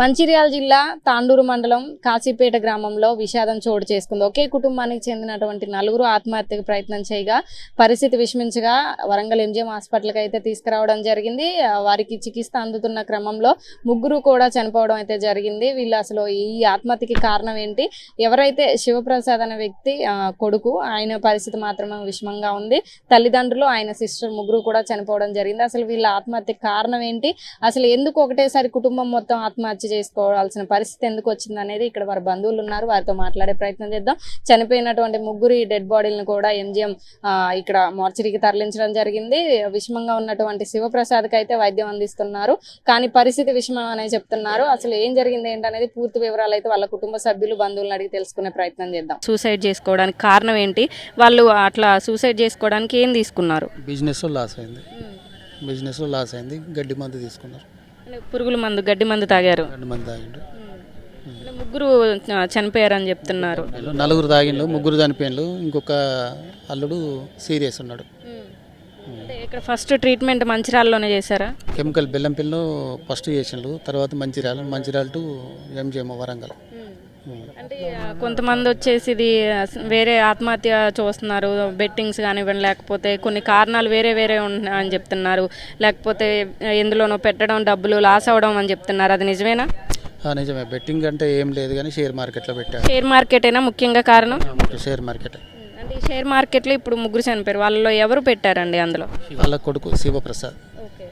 మంచిర్యాల జిల్లా తాండూరు మండలం కాశీపేట గ్రామంలో విషాదం చోటు చేసుకుంది. ఒకే కుటుంబానికి చెందినటువంటి నలుగురు ఆత్మహత్యకు ప్రయత్నం చేయగా పరిస్థితి విషమించగా వరంగల్ ఎంజిఎం హాస్పిటల్కి అయితే తీసుకురావడం జరిగింది. వారికి చికిత్స అందుతున్న క్రమంలో ముగ్గురు కూడా చనిపోవడం అయితే జరిగింది. వీళ్ళు అసలు ఈ ఆత్మహత్యకి కారణం ఏంటి? ఎవరైతే శివప్రసాద్ అనే వ్యక్తి కొడుకు ఆయన పరిస్థితి మాత్రమే విషమంగా ఉంది. తల్లిదండ్రులు ఆయన సిస్టర్ ముగ్గురు కూడా చనిపోవడం జరిగింది. అసలు వీళ్ళ ఆత్మహత్యకి కారణం ఏంటి? అసలు ఎందుకు ఒకటేసారి కుటుంబం మొత్తం ఆత్మహత్య చేసుకోవాల్సిన పరిస్థితి ఎందుకు వచ్చింది అనేది ఇక్కడ వారి బంధువులు ఉన్నారు. వారితో మాట్లాడే ప్రయత్నం చేద్దాం. చనిపోయినటువంటి ముగ్గురి డెడ్ బాడీలను కూడా ఎంజిఎం ఇక్కడ మార్చరీకి తరలించడం జరిగింది. విషమంగా ఉన్నటువంటి శివప్రసాద్కి అయితే వైద్యం అందిస్తున్నారు. కానీ పరిస్థితి విషమం అనే చెప్తున్నారు. అసలు ఏం జరిగింది ఏంటనేది పూర్తి వివరాలు అయితే వాళ్ళ కుటుంబ సభ్యులు బంధువులను అడిగి తెలుసుకునే ప్రయత్నం చేద్దాం. సూసైడ్ చేసుకోవడానికి కారణం ఏంటి? వాళ్ళు అట్లా సూసైడ్ చేసుకోవడానికి ఏం తీసుకున్నారు? బిజినెస్లో లాస్ అయింది. బిజినెస్లో లాస్ అయింది. గడ్డి మందు తీసుకున్నారు. పురుగుల మందు గడ్డి మందు తాగారు. గడ్డి మందు తాగిండు. అంటే ముగ్గురు చనిపోయారని చెప్తున్నారు. నలుగురు తాగిండు ముగ్గురు చనిపోయిండు. ఇంకొక అల్లుడు సీరియస్ ఉన్నాడు. ఇక్కడ ఫస్ట్ ట్రీట్మెంట్ మంచిర్యాలలోనే చేశారా? కెమికల్ బెల్లంపిల్లు ఫస్ట్ చేసిండు. తర్వాత మంచిర్యాల మంచిర్యాల టు ఎంజిఎం వరంగల్. అంటే కొంతమంది వచ్చేసి ఇది వేరే ఆత్మహత్య చూస్తున్నారు. బెట్టింగ్స్ కానివ్వండి లేకపోతే కొన్ని కారణాలు వేరే వేరే అని చెప్తున్నారు. లేకపోతే ఎందులోనో పెట్టడం డబ్బులు లాస్ అవడం అని చెప్తున్నారు. అది నిజమేనా? నిజమే. బెట్టింగ్ అంటే ఏం లేదు కానీ షేర్ మార్కెట్లో పెట్టాడు షేర్ మార్కెటేనా ముఖ్యంగా కారణం? Share market. అంటే షేర్ మార్కెట్లో ఇప్పుడు ముగ్గురు చనిపోయారు. వాళ్ళలో ఎవరు పెట్టారండి అందులో? వాళ్ళ కొడుకు శివప్రసాద్. ఓకే.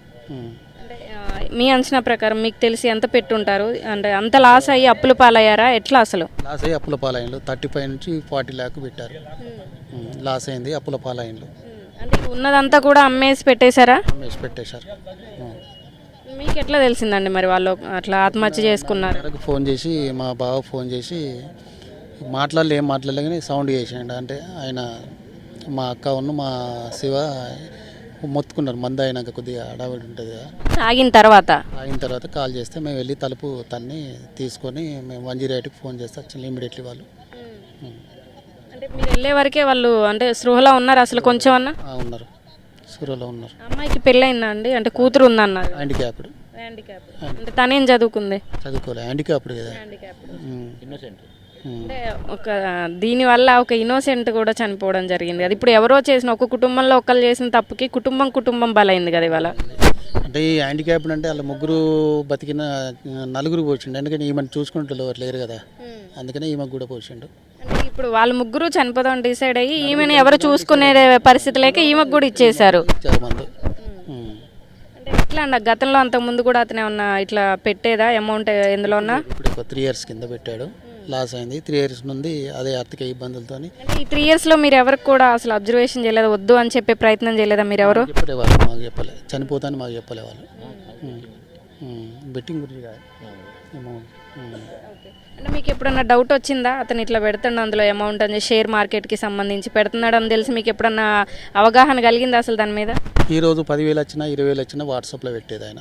మీ అంచనా ప్రకారం మీకు తెలిసి ఎంత పెట్టుంటారు? అంటే అంత లాస్ అయ్యి అప్పులు పాలయ్యారా? ఎట్లా అసలు? లాస్ అయ్యి అప్పుల పాలైండు థర్టీ ఫైవ్ నుంచి ఫార్టీ ల్యాక్ పెట్టారు. లాస్ అయింది అప్పుల పాలైండు అంటే ఉన్నదంతా కూడా అమ్మేసి పెట్టేశారా? అమ్మేసి పెట్టేశారు. మీకు ఎట్లా తెలిసిందండి మరి వాళ్ళు అట్లా ఆత్మహత్య చేసుకున్నారు? ఫోన్ చేసి మా బావ ఫోన్ చేసి మాట్లాడలే ఏం మాట్లాడలే కానీ సౌండ్ చేసిండు. అంటే ఆయన మా అక్క ఉన్న మా శివ మొత్తుకున్నారు. మంద అయినాక కొద్దిగా అడావిడి ఉంటుంది కదా. తాగిన తర్వాత? అయిన తర్వాత కాల్ చేస్తే మేము వెళ్ళి తలుపు తన్ని తీసుకొని మేము వన్ జీరో ఎయిట్కి ఫోన్ చేస్తే వచ్చింది ఇమీడియట్లీ వాళ్ళు. అంటే మీరు వెళ్ళే వరకే వాళ్ళు అంటే స్పృహలో ఉన్నారు అసలు కొంచెం అన్న? ఆ, ఉన్నారు. సూర్యలో ఉన్నారు. అమ్మాయికి పెళ్ళయిందా అండి? అంటే కూతురు ఉందన్నారు. హ్యాండిక్యాప్డ్. అంటే తనేం చదువుకుంది? చదువుకోలే. హ్యాండిక్యాప్డ్ కదా. ఉమ్. ఉమ్. అంటే ఒక దీనివల్ల ఒక ఇన్నోసెంట్ కూడా చనిపోవడం జరిగింది కదా. ఇప్పుడు ఎవరో చేసిన ఒక కుటుంబంలో ఒకళ్ళు చేసిన తప్పుకి కుటుంబం కుటుంబం బలైంది కదా ఇవాళ. అంటే ఈ హ్యాండిక్యాప్డ్ అంటే వాళ్ళ ముగ్గురు బతికిన నలుగురు పోసిండు ఎందుకంటే ఈమెను చూసుకుంటూ లేరు కదా. అందుకనే ఈమెకు కూడా పోసిండు అంటే ఇప్పుడు వాళ్ళు ముగ్గురు చనిపోదాం డిసైడ్ అయ్యి ఈమెను ఎవరు చూసుకునే పరిస్థితి లేక ఈమెకు కూడా ఇచ్చేశారు. ఎట్లా అండి గతంలో అంతకు ముందు కూడా అతనే ఉన్న ఇట్లా పెట్టేదా? అమౌంట్ ఎందులో ఉన్నా? ఇప్పుడు త్రీ ఇయర్స్ కింద పెట్టాడు. లాస్ అయింది. త్రీ ఇయర్స్ నుండి అదే ఆర్థిక ఇబ్బందులతోని. అంటే ఈ త్రీ ఇయర్స్లో మీరు ఎవరికి కూడా అసలు అబ్జర్వేషన్ చేయలేదు? వద్దు అని చెప్పే ప్రయత్నం చేయలేదా మీరు ఎవరు? చెప్పలే వాళ్ళు మాకు చెప్పలే. చనిపోతాను మాకు చెప్పలే వాళ్ళు. బెట్టింగ్ గురించి కాదు. ఏమో మీకు ఎప్పుడన్నా డౌట్ వచ్చిందా? అతను ఇట్లా పెడుతుండ అందులో అమౌంట్ అని షేర్ మార్కెట్కి సంబంధించి పెడుతున్నాడు అని తెలిసి మీకు ఎప్పుడన్నా అవగాహన కలిగిందా అసలు దాని మీద? ఈ రోజు పదివేలు వచ్చినా ఇరవై వేలు వచ్చినా వాట్సాప్లో పెట్టేది ఆయన.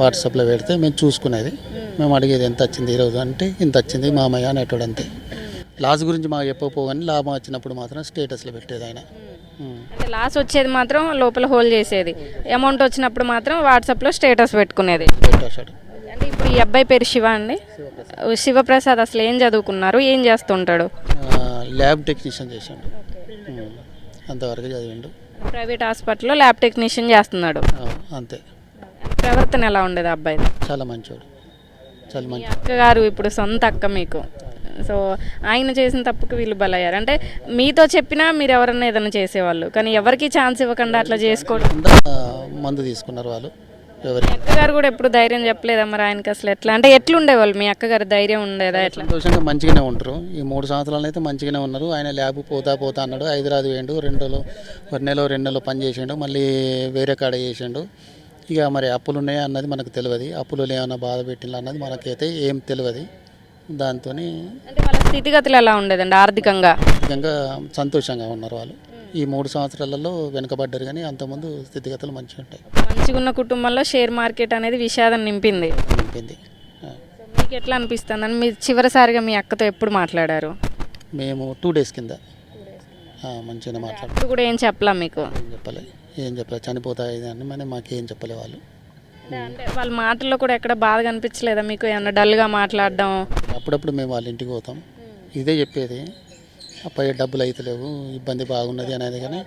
వాట్సాప్లో పెడితే మేము చూసుకునేది. మేము. అడిగేది ఎంత వచ్చింది ఈరోజు అంటే ఇంత వచ్చింది మామయ్య అనేటోడు అంతే. లాస్ గురించి మాకు చెప్పకపోగానే లాభం వచ్చినప్పుడు మాత్రం స్టేటస్లో పెట్టేది ఆయన. అంటే లాస్ వచ్చేది మాత్రం లోపల హోల్డ్ చేసేది. అమౌంట్ వచ్చినప్పుడు మాత్రం వాట్సాప్లో స్టేటస్ పెట్టుకునేది. పెట్టేశాడు ఈ అబ్బాయి పేరు శివ అండి. శివప్రసాద్ అసలు ఏం చదువుకున్నారు? ఏం చేస్తుంటాడు? ల్యాబ్ టెక్నీషియన్ చేశాడు. అంతవరకు చదివిండు. ప్రైవేట్ హాస్పిటల్లో ల్యాబ్ టెక్నీషియన్ చేస్తున్నాడు. అంతే. ప్రవర్తన ఎలా ఉండేది అబ్బాయి చాలా మంచోడు. చాలా మంచి అక్కగారు ఇప్పుడు సొంత అక్క మీకు. సో ఆయన చేసిన తప్పుకు వీళ్ళు బలయ్యారు. అంటే మీతో చెప్పినా మీరు ఎవరన్నా ఏదైనా చేసేవాళ్ళు. కానీ ఎవరికి ఛాన్స్ ఇవ్వకుండా అట్లా చేసుకోవడం? మందు తీసుకున్నారు వాళ్ళు. అక్కగారు కూడా ఎప్పుడు ధైర్యం చెప్పలేదా మరి ఆయనకి అసలు ఎట్లా? అంటే ఎట్లుండేవాళ్ళు మీ అక్కగారు ధైర్యం ఉండేదా ఎట్లా? సంతోషంగా మంచిగానే ఉంటారు. ఈ మూడు సంవత్సరాలు అయితే మంచిగానే ఉన్నారు. ఆయన ల్యాబ్ పోతా పోతా అన్నాడు. హైదరాబాద్ వేయండు రెండు రోజులు ఒక నెల రెండు నెలలు పని చేసిండు. మళ్ళీ వేరే కాడ చేసిండు. ఇక మరి అప్పులు ఉన్నాయా అన్నది మనకు తెలియదు. అప్పులు ఏమైనా బాధ పెట్టిన అన్నది మనకైతే ఏం తెలియదు. దాంతో అంటే వాళ్ళ స్థితిగతులు ఎలా ఉండేదండి? ఆర్థికంగా? నిజంగా సంతోషంగా ఉన్నారు వాళ్ళు. ఈ మూడు సంవత్సరాలలో వెనుకబడ్డారు కానీ అంతకుముందు స్థితిగతులు మంచిగా ఉంటాయి. మంచిగా ఉన్న కుటుంబంలో షేర్ మార్కెట్ అనేది విషాదం నింపింది. నింపింది. మీకు ఎట్లా అనిపిస్తుంది? అని మీరు చివరిసారిగా మీ అక్కతో ఎప్పుడు మాట్లాడారు? మేము టూ డేస్ కింద. ఆ, మంచిగానే మాట్లాడు. అప్పుడు కూడా ఏం చెప్పలా మీకు? ఏం చెప్పలే. ఏం చెప్పలే. చనిపోతా ఇది అని మరి మాకేం చెప్పలే వాళ్ళు. అంటే వాళ్ళ మాటల్లో కూడా ఎక్కడ బాధ కనిపించలేదా మీకు? ఏమన్నా డల్గా మాట్లాడడం? అప్పుడప్పుడు మేము వాళ్ళ ఇంటికి పోతాం. ఇదే చెప్పేది. అబ్బాయి డబ్బులు అయితే లేవు ఇబ్బంది బాగున్నది అనేది కానీ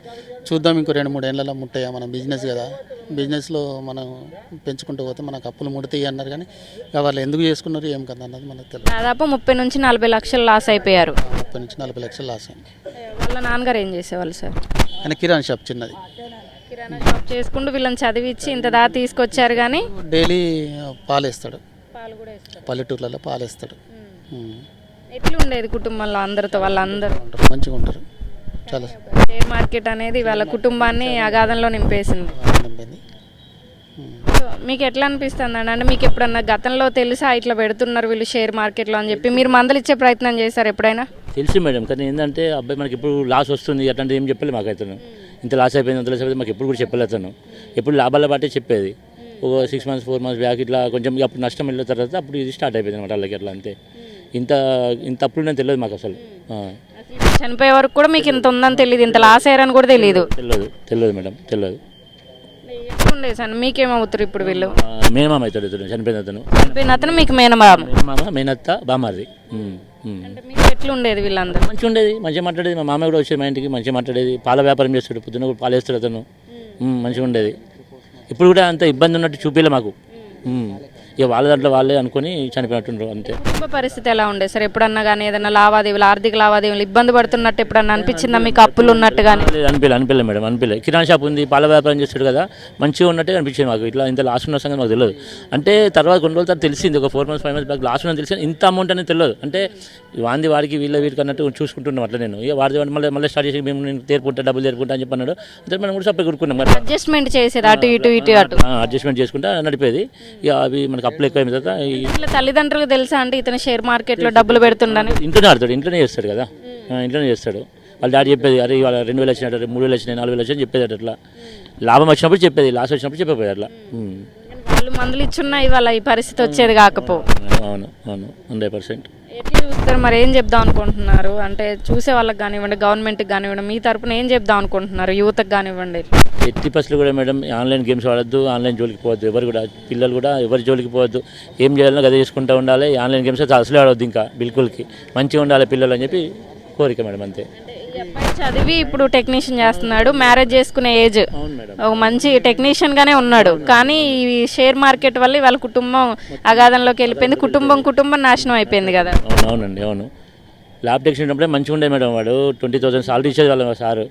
చూద్దాం ఇంకో రెండు మూడు ఏళ్ళలో ముట్టాయా మనం బిజినెస్ కదా. బిజినెస్లో మనం పెంచుకుంటూ పోతే మనకు అప్పులు ముడతాయి అన్నారు కానీ ఇక వాళ్ళు ఎందుకు చేసుకున్నారు ఏం కదా అన్నది మనకు తెలియదు. దాదాపు ముప్పై నుంచి నలభై లక్షలు లాస్ అయిపోయారు. ముప్పై నుంచి నలభై లక్షలు లాస్ అయింది. వాళ్ళ నాన్నగారు ఏం చేసేవాళ్ళు సార్? ఆయన కిరాణా షాప్ చిన్నది. కిరాణా షాప్ చేసుకుంటూ వీళ్ళని చదివించి ఇంత దా తీసుకొచ్చారు కానీ డైలీ పాలేస్తాడు. పాలు కూడా ఇస్తారు పల్లెటూర్లలో పాలేస్తాడు. ఉం. ఎట్లా ఉండేది కుటుంబంలో అందరితో వాళ్ళందరూ? ఉంటారు మంచిగా ఉంటారు. చాలా. షేర్ మార్కెట్ అనేది వాళ్ళ కుటుంబాన్ని అగాధంలో నింపేసింది. నింపింది. సో మీకు ఎట్లా అనిపిస్తుంది అండి అంటే మీకు ఎప్పుడన్నా గతంలో తెలుసా ఇట్లా పెడుతున్నారు వీళ్ళు షేర్ మార్కెట్లో అని చెప్పి? మీరు మందలు ఇచ్చే ప్రయత్నం చేశారు ఎప్పుడైనా? తెలుసు మేడం కానీ ఏంటంటే అబ్బాయి మనకి ఎప్పుడు లాస్ వస్తుంది అట్లాంటి ఏం చెప్పలేదు మాకు అతను ఇంత లాస్ అయిపోయింది అంత లాస్ అయిపోయింది మాకు ఎప్పుడు కూడా చెప్పలేదు అతను. ఎప్పుడు లాభాల బట్టే చెప్పేది. ఒక six months four months back ఇట్లా కొంచెం అప్పుడు నష్టం వెళ్ళిన తర్వాత అప్పుడు ఇది స్టార్ట్ అయిపోయింది అనమాట వాళ్ళకి అట్లా అంతే. ఇంత ఇంత అప్పుడు నేను తెలియదు మాకు అసలు. చనిపోయే వరకు కూడా మీకు ఇంత ఉందని తెలియదు. ఇంత లాస్ అయ్యారని కూడా తెలియదు. తెలియదు తెలియదు మేడం తెలియదు. ఉండేది సార్ మీకేమవుతారు ఇప్పుడు వీళ్ళు? మేనమామ అవుతాడు ఇతను చనిపోయిన అతను. చనిపోయిన అతను మీకు మేనమామ? మేనమామ మేనత్త బామారిది ఎట్లా ఉండేది వీళ్ళందరూ? మంచిగా ఉండేది మంచిగా మాట్లాడేది. మా మామయ్య కూడా వచ్చేది మా ఇంటికి మంచిగా మాట్లాడేది. పాల వ్యాపారం చేస్తాడు పొద్దున్న కూడా పాలు వేస్తాడు అతను. మంచిగా ఉండేది ఇప్పుడు కూడా అంత ఇబ్బంది ఉన్నట్టు చూపిలే మాకు. ఇక వాళ్ళ దాంట్లో వాళ్ళే అనుకొని చనిపోయినట్టుండ్రు అంతే. కుటుంబ పరిస్థితి ఎలా ఉండేది సార్ ఎప్పుడన్నా కానీ ఏదైనా లావాదేవీలు ఆర్థిక లావాదేవీలు ఇబ్బంది పడుతున్నట్టు ఎప్పుడన్నా అనిపించిందా? మీకు అప్పులు ఉన్నట్టు కానీ లేదు అనిపించలే అనిపించలే మేడం అనిపించలే కిరాణా షాప్ ఉంది పాల వ్యాపారం చేస్తాడు కదా మంచిగా ఉన్నట్టే అనిపించింది మాకు. ఇట్లా ఇంత లాస్ ఉన్న సంగతి మాకు తెలియదు. అంటే తర్వాత కొన్ని రోజుల తర్వాత తెలిసింది ఒక four months five months back loss ఉన్నది తెలిసింది ఇంత అమౌంట్ అనేది తెలియదు. అంటే వాంది వాడికి వీళ్ళ వీరికి అన్నట్టు చూసుకుంటున్నాం అట్లా నేను. ఇక వాడి మళ్ళీ మళ్ళీ స్టార్ట్ చేసి మేము నేను తేరుకుంటా డబ్బులు తేరుకుంటా అని చెప్పి అన్నాడు అంటే మనం కూడా సపరేట్ కొనుక్కున్నాం అడ్జస్ట్మెంట్ చేసేది అటు ఇటు ఇటు అటు. అడ్జస్ట్మెంట్ చేసుకుంటా నడిపేది. ఇక అవి మనకి అప్పులు ఎక్కువ అయిన తర్వాత ఇట్లా తల్లిదండ్రులకు తెలుసా అంటే ఇతను షేర్ మార్కెట్లో డబ్బులు పెడుతుండని. ఇంట్లోనే ఆడతాడు ఇంట్లోనే చేస్తాడు కదా. ఇంట్లోనే చేస్తాడు. వాళ్ళ డాడీ చెప్పేది అరే ఇవాళ రెండు వేలు వచ్చినట్టు మూడు వేలు వచ్చినాయి నాలుగు వేలు వచ్చినాయి చెప్పేది అట్లా. లాభం వచ్చినప్పుడు చెప్పేది లాస్ వచ్చినప్పుడు చెప్పేది అట్లా. వాళ్ళు మందులు ఇచ్చున్నా ఇవాళ ఈ పరిస్థితి వచ్చేది కాకపో. అవును అవును హండ్రెడ్ పర్సెంట్. ఎట్లా చూస్తారు మరి ఏం చెప్దాం అనుకుంటున్నారు? అంటే చూసే వాళ్ళకి కానివ్వండి గవర్నమెంట్కి కానివ్వండి మీ తరపున ఏం చెప్దాం అనుకుంటున్నారు? యువతకు కానివ్వండి. ఎట్టి పర్సెంట్ కూడా మేడం ఆన్లైన్ గేమ్స్ ఆడద్దు ఆన్లైన్ జోలికి పోవద్దు. ఎవరు కూడా పిల్లలు కూడా ఎవరి జోలికి పోవద్దు. ఏం చేయాలన్నా గదే చేసుకుంటూ ఉండాలి. ఆన్లైన్ గేమ్స్ అయితే అసలే ఆడవద్దు ఇంకా బిల్కుల్కి. మంచిగా ఉండాలి పిల్లలు అని చెప్పి కోరిక మేడం అంతే. చదివి ఇప్పుడు టెక్నీషియన్ చేస్తున్నాడు మ్యారేజ్ చేసుకునే ఏజ్ ఒక మంచి టెక్నీషియన్ గానే ఉన్నాడు. కానీ ఈ షేర్ మార్కెట్ వల్ల వాళ్ళ కుటుంబం అగాధంలోకి వెళ్ళిపోయింది. కుటుంబం కుటుంబం నాశనం అయిపోయింది కదా. అవును అవునండి అవును. ల్యాబ్ టెక్నీషియన్ ఉన్నప్పుడే మంచిగా ఉండేది మేడం వాడు. ట్వంటీ థౌసండ్ సాలరీ ఇచ్చేది వాళ్ళ సారు.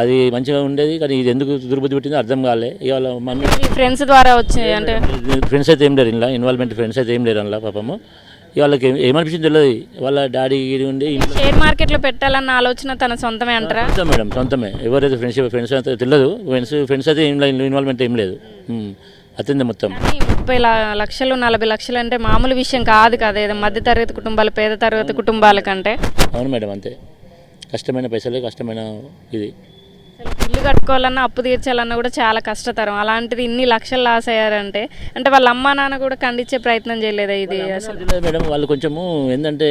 అది మంచిగా ఉండేది కానీ ఇది ఎందుకు దుర్బుద్ధి పెట్టిందో అర్థం కాలే. ఇవాళ మమ్మీ ఫ్రెండ్స్ ద్వారా వచ్చి అంటే ఫ్రెండ్స్ అయితే ఏం లేరు ఇలా ఇన్వాల్వ్మెంట్ ఫ్రెండ్స్ అయితే ఏం లేరు అందులో పాపము. వాళ్ళకి ఏమనిపించింది తెలియదు వాళ్ళ డాడీ ఉండి షేర్ మార్కెట్లో పెట్టాలన్న ఆలోచన తన సొంతమే అంటారా? సొంతం మేడం సొంతమే. ఎవరైతే ఫ్రెండ్షిప్ ఫ్రెండ్స్ అయితే తెలియదు ఫ్రెండ్స్ ఫ్రెండ్స్ అయితే ఏం ఇన్వాల్వ్మెంట్ ఏం లేదు. ఉమ్. అతనిదే మొత్తం. ముప్పై లక్షలు నలభై లక్షలు అంటే మామూలు విషయం కాదు కదా. ఏదో మధ్య తరగతి కుటుంబాలు పేద తరగతి కుటుంబాల కంటే. అవును మేడం అంతే. కష్టమైన పైసలే కష్టమైన ఇది. ఇల్లు కట్టుకోవాలన్నా అప్పు తీర్చాలన్నా కూడా చాలా కష్టతరం. అలాంటిది ఇన్ని లక్షలు లాస్ అయ్యారంటే అంటే వాళ్ళ అమ్మా నాన్న కూడా ఖండించే ప్రయత్నం చేయలేదా ఇది అసలు? మేడం వాళ్ళు కొంచెము ఏంటంటే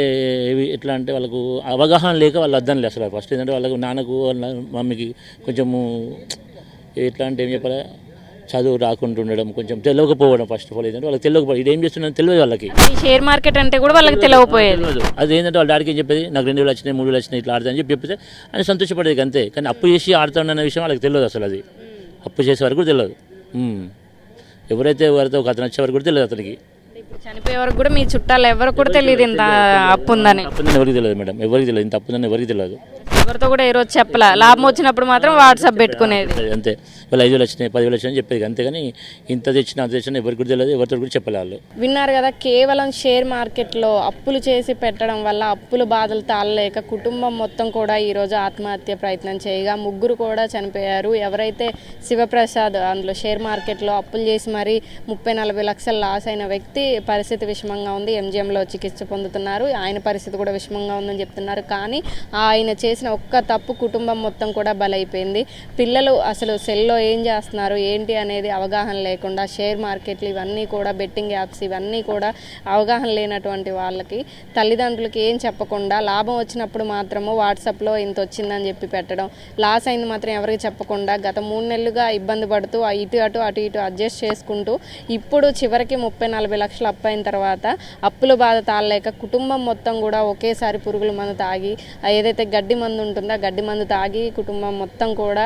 ఎట్లా అంటే వాళ్ళకు అవగాహన లేక వాళ్ళు అర్థం లేదు అసలు. ఫస్ట్ ఏంటంటే వాళ్ళకు నాన్నకు వాళ్ళ మమ్మీకి కొంచెము ఎట్లా అంటే ఏం చెప్పాలి? చదువు రాకుండా ఉండడం కొంచెం తెలియకపోవడం ఫస్ట్ ఆఫ్ ఆల్ ఏంటంటే వాళ్ళకి తెలియకపోవడం ఇది ఏం చేస్తున్నా తెలియదు వాళ్ళకి. షేర్ మార్కెట్ అంటే కూడా వాళ్ళకి తెలియకపోయేది అది ఏంటంటే వాళ్ళ డాడీకి ఏం చెప్పేది? నాకు రెండు వేలు వచ్చినాయి మూడు వేలు వచ్చినాయి ఇట్లా ఆడతా అని చెప్పి చెప్తే ఆయన సంతోషపడేది అంతే. కానీ అప్పు చేసి ఆడుతాడన్న విషయం వాళ్ళకి తెలియదు అసలు అది. అప్పు చేసే వరకు కూడా తెలియదు. ఎవరైతే ఎవరైతే ఒక అతను వచ్చే వరకు కూడా తెలియదు అతనికి. చనిపోయే వరకు కూడా మీ చుట్టాలు ఎవరు కూడా తెలియదు ఇంత అప్పు ఉందని అప్పు ఎవరికి తెలియదు మేడం. ఎవరికి తెలియదు. ఇంత అప్పు ఉందని ఎవరికి తెలియదు. ఎవరితో కూడా ఏ రోజు చెప్పలే. లాభం వచ్చినప్పుడు మాత్రం వాట్సాప్ పెట్టుకునేది. అంతే వాళ్ళు ఐదు వేలు వచ్చినాయి పది వేలు వచ్చినాయి అని చెప్పేది. అంతేగాని ఇంత తెచ్చినా అంత తెచ్చినా ఎవరికి కూడా తెలియదు ఎవరితో కూడా చెప్పలే వాళ్ళు. విన్నారు కదా కేవలం షేర్ మార్కెట్లో అప్పులు చేసి పెట్టడం వల్ల అప్పుల బాధలు తాళలేక కుటుంబం మొత్తం కూడా ఈరోజు ఆత్మహత్య ప్రయత్నం చేయగా ముగ్గురు కూడా చనిపోయారు. ఎవరైతే శివప్రసాద్ అందులో షేర్ మార్కెట్లో అప్పులు చేసి మరీ ముప్పై నలభై లక్షలు లాస్ అయిన వ్యక్తి పరిస్థితి విషమంగా ఉంది. ఎంజిఎంలో చికిత్స పొందుతున్నారు. ఆయన పరిస్థితి కూడా విషమంగా ఉందని చెప్తున్నారు. కానీ ఆయన చేసిన ఒక్క తప్పు కుటుంబం మొత్తం కూడా బలైపోయింది. పిల్లలు అసలు సెల్లో ఏం చేస్తున్నారు ఏంటి అనేది అవగాహన లేకుండా షేర్ మార్కెట్లు ఇవన్నీ కూడా బెట్టింగ్ యాప్స్ ఇవన్నీ కూడా అవగాహన లేనటువంటి వాళ్ళకి తల్లిదండ్రులకి ఏం చెప్పకుండా లాభం వచ్చినప్పుడు మాత్రము వాట్సాప్లో ఇంత వచ్చిందని చెప్పి పెట్టడం. లాస్ అయింది మాత్రం ఎవరికి చెప్పకుండా గత మూడు నెలలుగా ఇబ్బంది పడుతూ ఇటు అటు అటు ఇటు అడ్జస్ట్ చేసుకుంటూ ఇప్పుడు చివరికి ముప్పై నలభై లక్షలు అప్పు అయిన తర్వాత అప్పుల బాధ తాళలేక కుటుంబం మొత్తం కూడా ఒకేసారి పురుగుల మందు తాగి ఏదైతే గడ్డి మందు ఉంటుందో? ఆ గడ్డి మందు తాగి కుటుంబం మొత్తం కూడా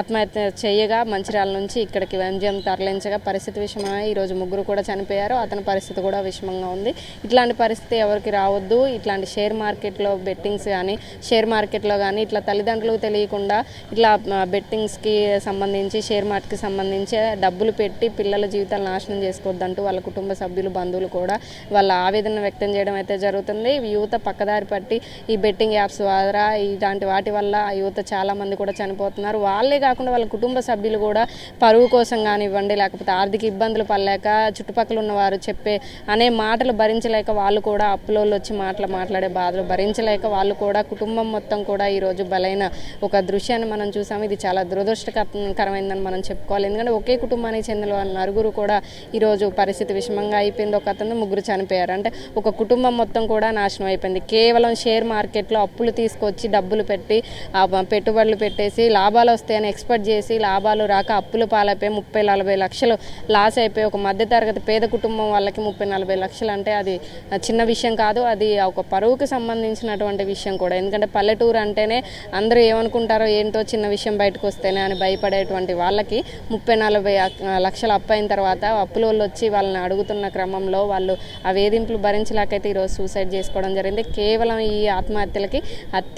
ఆత్మహత్య చేయగా మంచిర్యాల నుంచి ఇక్కడికి ఎంజిఎం తరలించగా పరిస్థితి విషయమై ఈరోజు ముగ్గురు కూడా చనిపోయారు. అతని పరిస్థితి కూడా విషమంగా ఉంది. ఇట్లాంటి పరిస్థితి ఎవరికి రావద్దు. ఇట్లాంటి షేర్ మార్కెట్లో బెట్టింగ్స్ కానీ షేర్ మార్కెట్లో కానీ ఇట్లా తల్లిదండ్రులకు తెలియకుండా ఇట్లా బెట్టింగ్స్కి సంబంధించి షేర్ మార్కెట్కి సంబంధించి డబ్బులు పెట్టి పిల్లల జీవితాలు నాశనం చేసుకోవద్దంటూ వాళ్ళ కుటుంబ సభ్యులు బంధువులు కూడా వాళ్ళ ఆవేదన వ్యక్తం చేయడం అయితే జరుగుతుంది. యువత పక్కదారి పట్టి ఈ బెట్టింగ్ యాప్స్ ద్వారా ఇలాంటి వాటి వల్ల ఆ యువత చాలామంది కూడా చనిపోతున్నారు. వాళ్ళే కాకుండా వాళ్ళ కుటుంబ సభ్యులు కూడా పరువు కోసం కానివ్వండి లేకపోతే ఆర్థిక ఇబ్బందులు పడలేక చుట్టుపక్కల ఉన్నవారు చెప్పే అనే మాటలు భరించలేక వాళ్ళు కూడా అప్పులోళ్ళు వచ్చి మాటలు మాట్లాడే బాధలు భరించలేక వాళ్ళు కూడా కుటుంబం మొత్తం కూడా ఈరోజు బలైన ఒక దృశ్యాన్ని మనం చూసాము. ఇది చాలా దురదృష్టకరమైందని మనం చెప్పుకోవాలి. ఎందుకంటే ఒకే కుటుంబానికి చెందిన వాళ్ళ నలుగురు కూడా ఈరోజు పరిస్థితి విషమంగా అయిపోయింది. ఒక అతను ముగ్గురు చనిపోయారు. అంటే ఒక కుటుంబం మొత్తం కూడా నాశనం అయిపోయింది. కేవలం షేర్ మార్కెట్లో అప్పులు తీసుకొచ్చి డబ్బులు పెట్టి ఆ పెట్టుబడులు పెట్టేసి లాభాలు వస్తాయని ఎక్స్పెక్ట్ చేసి లాభాలు రాక అప్పులు పాలైపోయి ముప్పై నలభై లక్షలు లాస్ అయిపోయి ఒక మధ్యతరగతి పేద కుటుంబం వాళ్ళకి ముప్పై నలభై లక్షలు అంటే అది చిన్న విషయం కాదు. అది ఒక పరువుకి సంబంధించినటువంటి విషయం కూడా. ఎందుకంటే పల్లెటూరు అంటేనే అందరూ ఏమనుకుంటారో ఏంటో చిన్న విషయం బయటకు వస్తేనే అని భయపడేటువంటి వాళ్ళకి ముప్పై నలభై లక్షలు అప్పు అయిన తర్వాత అప్పుల వాళ్ళు వచ్చి వాళ్ళని అడుగుతున్న క్రమంలో వాళ్ళు ఆ వేధింపులు భరించలేకైతే ఈరోజు సూసైడ్ చేసుకోవడం జరిగింది. కేవలం ఈ ఆత్మహత్యలకి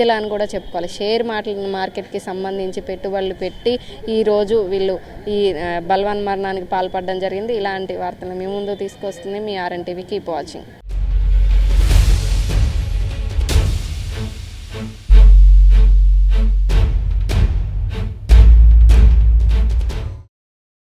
హత్యలు అని కూడా చెప్పుకోవాలి. షేర్ మార్కెట్ మార్కెట్కి సంబంధించి పెట్టుబడులు పెట్టి ఈరోజు వీళ్ళు ఈ బలవన్ మరణానికి పాల్పడడం జరిగింది. ఇలాంటి వార్తలు మీ ముందు తీసుకొస్తుంది మీ ఆర్ఎన్ టీవీ కీప్ వాచింగ్